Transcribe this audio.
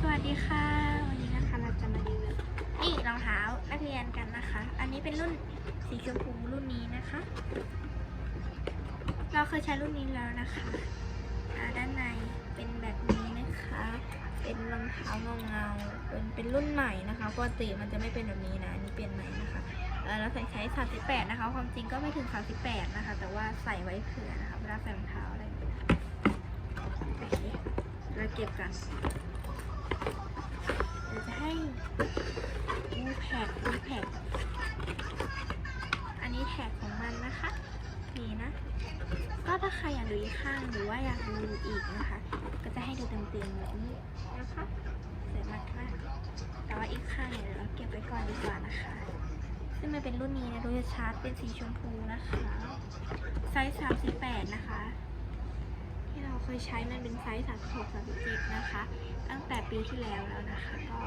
สวัสดีค่ะ วันนี้นะคะเราจะมารีวิวนี่รองเท้านักเรียนกันนะคะ อันนี้เป็นรุ่นสีชมพูรุ่นนี้นะคะ เราเคยใช้รุ่นนี้แล้วนะคะด้านในเป็นแบบนี้นะคะ เป็นรองเท้าเงาเงาเป็นเป็นรุ่นใหม่นะคะปกติมันจะไม่เป็นแบบนี้นะอันนี้เปลี่ยนใหม่นะคะเราใส่ใช้ 38 นะคะ ความจริงก็ไม่ถึง 38 นะคะ แต่ว่าใส่ไว้เผื่อนะคะเวลาใส่รองเท้าอะไรอย่างเงี้ยโอเคเราเก็บกัน เดี๋ยวจะให้ดูแท็กดูแท็ก อันนี้ แท็กของมันนะคะนี่นะก็ถ้าใครอยากดูอีกข้างหรือว่าอยากดูอีกนะคะ ก็จะให้ดูเต็มๆแบบนี้นะคะสวยมากมากแต่ว่าอีกข้างเนี่ยเดี๋ยวเราเก็บไว้ก่อนดีกว่านะคะ ซึ่งมันเป็นรุ่นนี้นะดูจะชาร์จเป็นสีชมพูนะคะไซส์38 นะคะ ที่เราเคยใช้มันเป็นไซส์36 37 นะคะ ตั้งแต่ปีที่แล้วแล้วนะคะ ก็